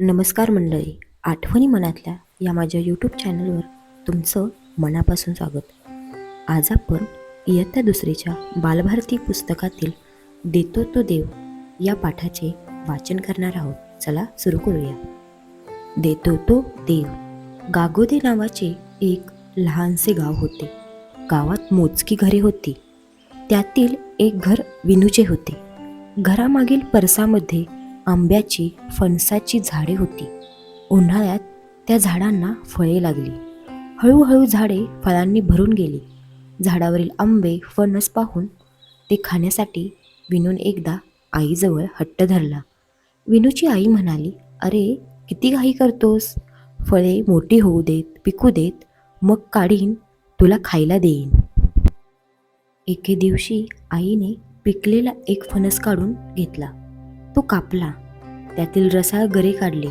नमस्कार मंडळी आठवणी मनातल्या या माझ्या यूट्यूब चॅनलवर तुमचं मनापासून स्वागत. आज आपण इयत्ता दुसरीच्या बालभारती पुस्तकातील देतो तो देव या पाठाचे वाचन करणार आहोत. चला सुरू करूया. देतो तो देव गागोदे नावाचे एक लहानसे गाव होते. गावात मोजकी घरे होती. त्यातील एक घर विनूचे होते. घरामागील परसामध्ये आंब्याची फणसाची झाडे होती. उन्हाळ्यात त्या झाडांना फळे लागली. हळूहळू झाडे फळांनी भरून गेली. झाडावरील आंबे फणस पाहून ते खाण्यासाठी विनून एकदा आईजवळ हट्ट धरला. विनूची आई म्हणाली अरे किती घाई करतोस? फळे मोठी होऊ देत पिकू देत मग काढीन तुला खायला देईन. एके दिवशी आईने पिकलेला एक फणस काढून घेतला. तो कापला. त्यातील रसाळ गरे काढले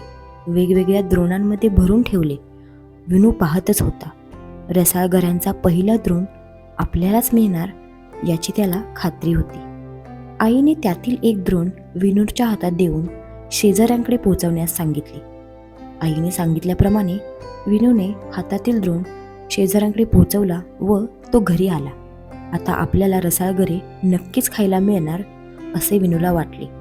वेगवेगळ्या द्रोणांमध्ये भरून ठेवले. विनू पाहतच होता रसाळ गऱ्यांचा पहिला द्रोण आपल्यालाच मिळणार याची त्याला खात्री होती. आईने त्यातील एक द्रोण विनूच्या हातात देऊन शेजाऱ्यांकडे पोहोचवण्यास सांगितले. आईने सांगितल्याप्रमाणे विनूने हातातील द्रोण शेजाऱ्यांकडे पोहोचवला व तो घरी आला. आता आपल्याला रसाळगरे नक्कीच खायला मिळणार असे विनूला वाटले.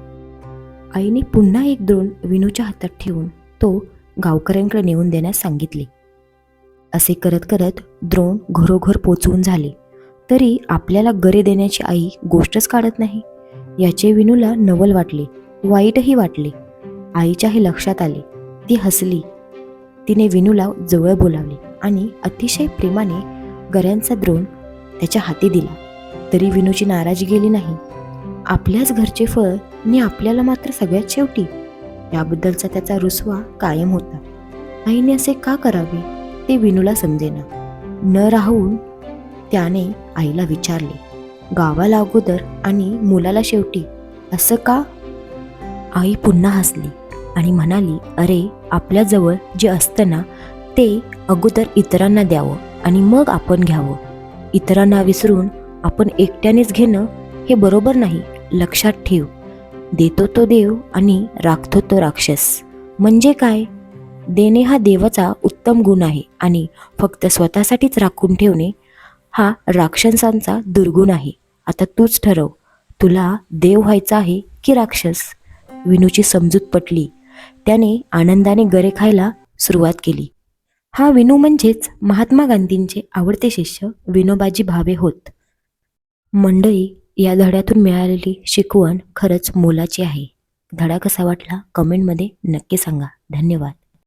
आईने पुन्हा एक द्रोण विनूच्या हातात ठेवून तो गावकऱ्यांकडे नेऊन देण्यास सांगितले. असे करत करत द्रोण घरोघर पोचवून झाले. तरी आपल्याला गरे देण्याची आई गोष्टच काढत नाही. याचे विनूला नवल वाटले वाईटही वाटले. आईच्या हे लक्षात आले ती हसली. तिने विनूला जवळ बोलावले आणि अतिशय प्रेमाने गऱ्यांचा द्रोण त्याच्या हाती दिला. तरी विनूची नाराजी गेली नाही. आपल्याच घरचे फळ आणि आपल्याला मात्र सगळ्यात शेवटी. याबद्दलचा त्याचा रुसवा कायम होता. आईने असे का करावे ते विनूला समजेना. न राहून त्याने आईला विचारले गावाला अगोदर आणि मुलाला शेवटी असं का? आई पुन्हा हसली आणि म्हणाली अरे आपल्याजवळ जे असतं ना ते अगोदर इतरांना द्यावं आणि मग आपण घ्यावं. इतरांना विसरून आपण एकट्यानेच घेणं हे बरोबर नाही. लक्षात ठेव. देतो तो देव आणि राखतो तो राक्षस. म्हणजे काय? देणे हा देवाचा उत्तम गुण आहे आणि फक्त स्वतःसाठीच राखून ठेवणे हा राक्षसांचा दुर्गुण आहे. आता तूच ठरव तुला देव व्हायचा आहे की राक्षस? विनूची समजूत पटली. त्याने आनंदाने गरे खायला सुरुवात केली. हा विनू म्हणजेच महात्मा गांधींचे आवडते शिष्य विनोबाजी भावे होत. मंडळी या धड्यातून मिळालेली शिकवण खरंच मोलाची आहे. धडा कसा वाटला? कमेंटमध्ये नक्की सांगा. धन्यवाद.